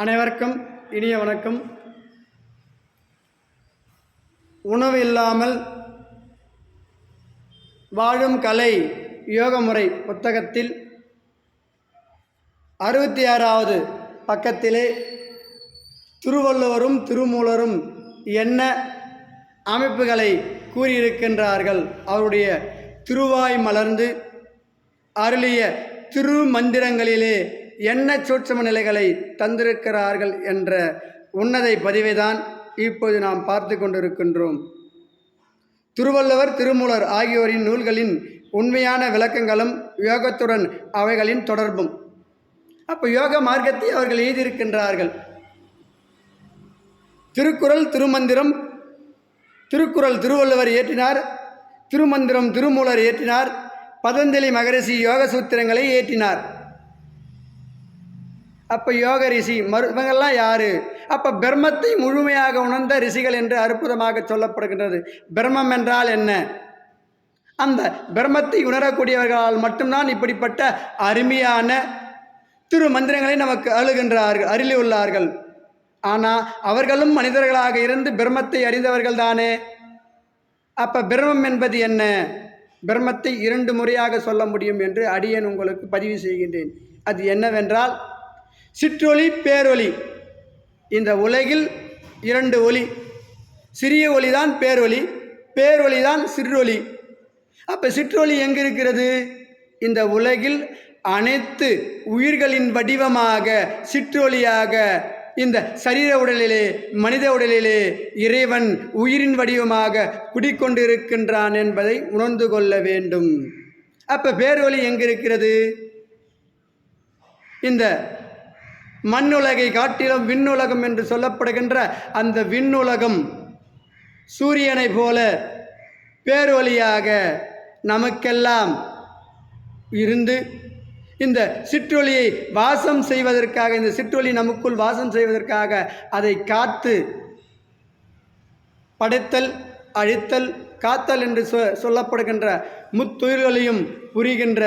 அனைவருக்கும் இனிய வணக்கம். உணவு இல்லாமல் வாழும் கலை யோக முறை புத்தகத்தில் அறுபத்தி ஆறாவது பக்கத்திலே திருவள்ளுவரும் திருமூலரும் என்ன அமைப்புகளை கூறியிருக்கின்றார்கள்? அவருடைய திருவாய் மலர்ந்து அருளிய திருமந்திரங்களிலே என்ன சூட்சம நிலைகளை தந்திருக்கிறார்கள் என்ற உன்னதை பதிவை தான் இப்போது நாம் பார்த்து கொண்டிருக்கின்றோம். திருவள்ளுவர் திருமூலர் ஆகியோரின் நூல்களின் உண்மையான விளக்கங்களும் யோகத்துடன் அவைகளின் தொடர்பும். அப்போ யோக மார்க்கத்தை அவர்கள் எழுதியிருக்கின்றார்கள். திருக்குறள் திருமந்திரம் திருக்குறள் திருவள்ளுவர் இயற்றினார் திருமந்திரம் திருமூலர் இயற்றினார் பதஞ்சலி மகரிஷி யோக சூத்திரங்களை இயற்றினார். அப்போ யோக ரிஷி மருமங்கள்லாம் இவங்கெல்லாம் யார்? அப்போ பிரம்மத்தை முழுமையாக உணர்ந்த ரிஷிகள் என்று அற்புதமாக சொல்லப்படுகின்றது. பிரம்மம் என்றால் என்ன? அந்த பிரம்மத்தை உணரக்கூடியவர்களால் மட்டும்தான் இப்படிப்பட்ட அருமையான திரு மந்திரங்களை நமக்கு அழுகின்றார்கள் அருளி உள்ளார்கள் ஆனால் அவர்களும் மனிதர்களாக இருந்து பிரம்மத்தை அறிந்தவர்கள் தானே? அப்போ பிரம்மம் என்பது என்ன? பிரம்மத்தை இரண்டு முறையாக சொல்ல முடியும் என்று அடியேன் உங்களுக்கு பதிவு செய்கின்றேன். அது என்னவென்றால் சிற்றொளி பேரொளி இந்த உலகில் இரண்டு ஒளி சிறிய ஒளி தான் பேரொளி பேரொளி தான் சிற்றொளி அப்போ சிற்றொளி எங்கே இருக்கிறது இந்த உலகில் அனைத்து உயிர்களின் வடிவமாக சிற்றொளியாக இந்த சரீர உடலிலே மனித உடலிலே இறைவன் உயிரின் வடிவமாக குடிக்கொண்டிருக்கின்றான் என்பதை உணர்ந்து கொள்ள வேண்டும். அப்போ பேரொலி எங்கிருக்கிறது? இந்த மண்ணுலகை காட்டிலும் விண்ணுலகம் என்று சொல்லப்படுகின்ற அந்த விண்ணுலகம் சூரியனை போல பேரொலியாக நமக்கெல்லாம் இருந்து இந்த சிற்றொலியை வாசம் செய்வதற்காக இந்த சிற்றொலி நமக்குள் வாசம் செய்வதற்காக அதை காத்து படைத்தல் அழித்தல் காத்தல் என்று சொ சொல்லப்படுகின்ற முத்துயிர்களையும் புரிகின்ற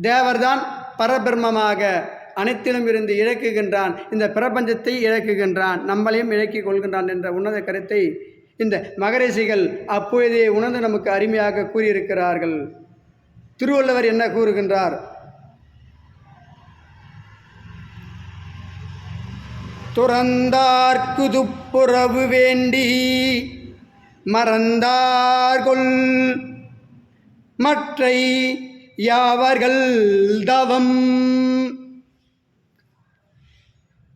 தேவர்தான். பரபிரமமாக அனைத்திலும் இருந்து இழக்குகின்றான். இந்த பிரபஞ்சத்தை இழக்குகின்றான். நம்மளையும் இழக்கிக் கொள்கின்றான் என்ற உன்னத கருத்தை இந்த மகரிஷிகள் அப்பொழுதே உணர்ந்து நமக்கு அருமையாக கூறியிருக்கிறார்கள். திருவள்ளுவர் என்ன கூறுகின்றார்? துறந்தார்க்குதுப்புறவு வேண்டி மறந்தார்கொள் மற்றை யாவர்கள் தவம்.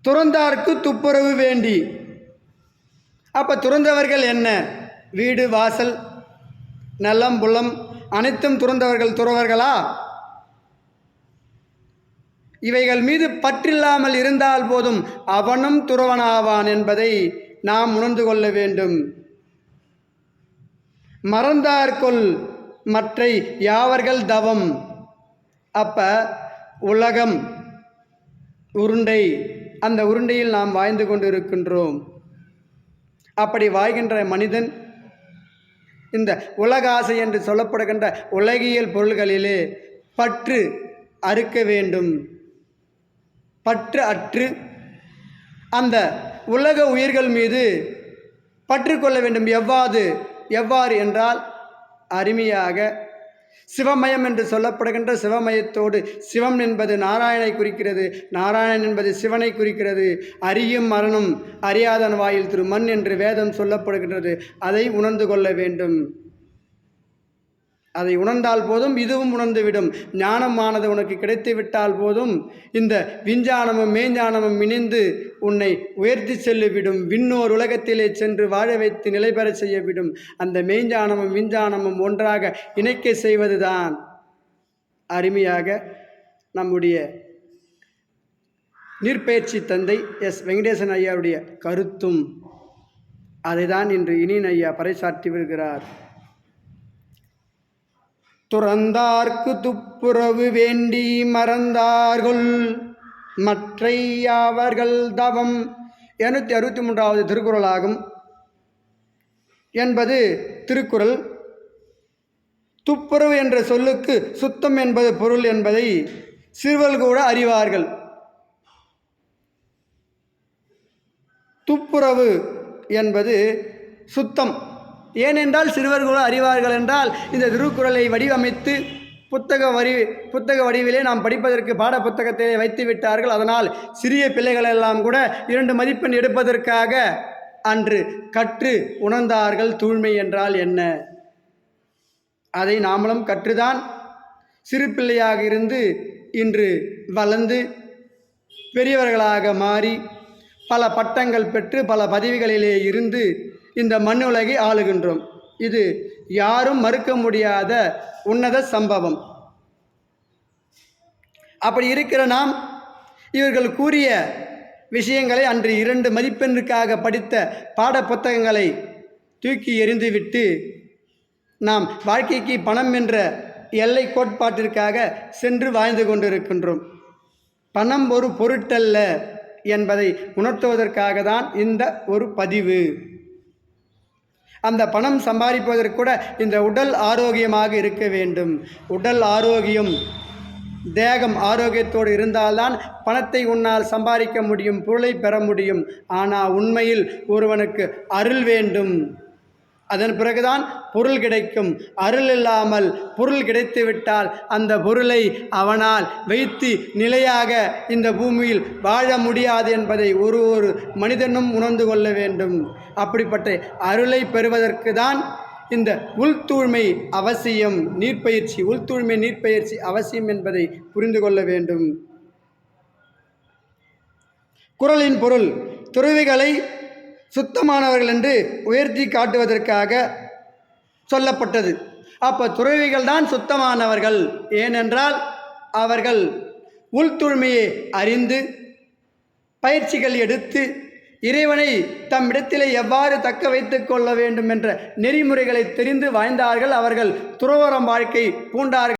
துறந்தார்க்கு துப்புரவு வேண்டி. அப்போ துறந்தவர்கள் என்ன? வீடு வாசல் நலம் புலம் அனைத்தும் துறந்தவர்கள் துறவர்களா? இவைகள் மீது பற்றில்லாமல் இருந்தால் போதும் அவனும் துறவனாவான் என்பதை நாம் உணர்ந்து கொள்ள வேண்டும். மறந்தார்கொள் மற்றை யாவர்கள் தவம்? அப்போ உலகம் உருண்டை அந்த உருண்டையில் நாம் வாழ்ந்து கொண்டு இருக்கின்றோம் அப்படி வாழ்கின்ற மனிதன் இந்த உலக ஆசை என்று சொல்லப்படுகின்ற உலகியல் பொருள்களிலே பற்று அறுக்க வேண்டும். பற்று அற்று அந்த உலக உயிர்கள் மீது பற்று கொள்ள வேண்டும். எவ்வாறு? எவ்வாறு என்றால் அருமையாக சிவமயம் என்று சொல்லப்படுகின்ற சிவமயத்தோடு சிவம் என்பது நாராயணை குறிக்கிறது. நாராயணன் என்பது சிவனை குறிக்கிறது. அறியும் மரணம் அறியாதன் வாயில் திரு மண் என்று வேதம் சொல்லப்படுகின்றது. அதை உணர்ந்து கொள்ள வேண்டும். அதை உணர்ந்தால் போதும் இதுவும் உணர்ந்துவிடும். ஞானமானது உனக்கு கிடைத்து விட்டால் போதும். இந்த விஞ்ஞானமும் மேஞ்ஞானமும் இணைந்து உன்னை உயர்த்தி செல்லிவிடும். விண்ணோர் உலகத்திலே சென்று வாழ வைத்து நிலை பெற செய்யவிடும். அந்த மெய்ஞானமும் விஞ்ஞானமும் ஒன்றாக இணைக்க செய்வதுதான். அருமையாக நம்முடைய நீர்ப்பயிற்சி தந்தை எஸ் வெங்கடேசன் ஐயாவுடைய கருத்தும் அதைதான் இன்று இனியன் ஐயா பறைசாற்றி வருகிறார். துறந்தார்க்கு துப்புரவு வேண்டி மறந்தார்கள். மற்றையாவர்கள் தவம் இரநூத்தி அறுபத்தி மூன்றாவது திருக்குறளாகும். என்பது திருக்குறள். துப்புரவு என்ற சொல்லுக்கு சுத்தம் என்பது பொருள் என்பதை சிறுவர்கள் கூட அறிவார்கள். துப்புரவு என்பது சுத்தம். ஏனென்றால் சிறுவர்கள் அறிவார்கள் என்றால் இந்த திருக்குறளை வடிவமைத்து புத்தக வரி புத்தக வடிவிலே நாம் படிப்பதற்கு பாட புத்தகத்தை வைத்து விட்டார்கள். அதனால் சிறிய பிள்ளைகள் எல்லாம் கூட இரண்டு மதிப்பெண் எடுப்பதற்காக அன்று கற்று உணர்ந்தார்கள். தூய்மை என்றால் என்ன? அதை நாமளும் கற்றுதான் சிறு பிள்ளையாக இருந்து இன்று வளர்ந்து பெரியவர்களாக மாறி பல பட்டங்கள் பெற்று பல பதவிகளிலே இருந்து இந்த மண்ணுலகை ஆளுகின்றோம். இது யாரும் மறுக்க முடியாத உன்னத சம்பவம். அப்படி இருக்கிற நாம் இவர்கள் கூறிய விஷயங்களை அன்று இரண்டு மதிப்பெண்ணுக்காக படித்த பாட புத்தகங்களை தூக்கி எறிந்துவிட்டு நாம் வாழ்க்கைக்கு பணம் என்ற எல்லை கோட்பாட்டிற்காக சென்று வாழ்ந்து கொண்டிருக்கின்றோம். பணம் ஒரு பொருட்டல்ல என்பதை உணர்த்துவதற்காக தான் இந்த ஒரு பதிவு. அந்த பணம் சம்பாதிப்பதற்கு கூட இந்த உடல் ஆரோக்கியமாக இருக்க வேண்டும். உடல் ஆரோக்கியம் தேகம் ஆரோக்கியத்தோடு இருந்தால்தான் பணத்தை உன்னால் சம்பாதிக்க முடியும் பொருளை பெற முடியும். ஆனால் உண்மையில் ஒருவனுக்கு அருள் வேண்டும். அதன் பிறகுதான் பொருள் கிடைக்கும். அருள் இல்லாமல் பொருள் கிடைத்துவிட்டால் அந்த பொருளை அவனால் வைத்து நிலையாக இந்த பூமியில் வாழ முடியாது என்பதை ஒரு ஒரு மனிதனும் உணர்ந்து கொள்ள வேண்டும். அப்படிப்பட்ட அருளை பெறுவதற்கு தான் இந்த உள்தூய்மை அவசியம் நீர்ப்பயிற்சி உள்தூய்மை நீர்ப்பயிற்சி அவசியம் என்பதை புரிந்து கொள்ள வேண்டும். குரலின் பொருள் துறவிகளை சுத்தமானவர்கள் என்று உயர்த்தி காட்டுவதற்காக சொல்லப்பட்டது. அப்போ துறவிகள் தான் சுத்தமானவர்கள். ஏனென்றால் அவர்கள் உள்தூய்மையை அறிந்து பயிற்சிகள் எடுத்து இறைவனை தம்மிடத்திலே எவ்வாறு தக்க வைத்து கொள்ள வேண்டும் என்ற நெறிமுறைகளை தெரிந்து வாழ்ந்தார்கள் அவர்கள் துறவரம் வாழ்க்கை பூண்டார்கள்.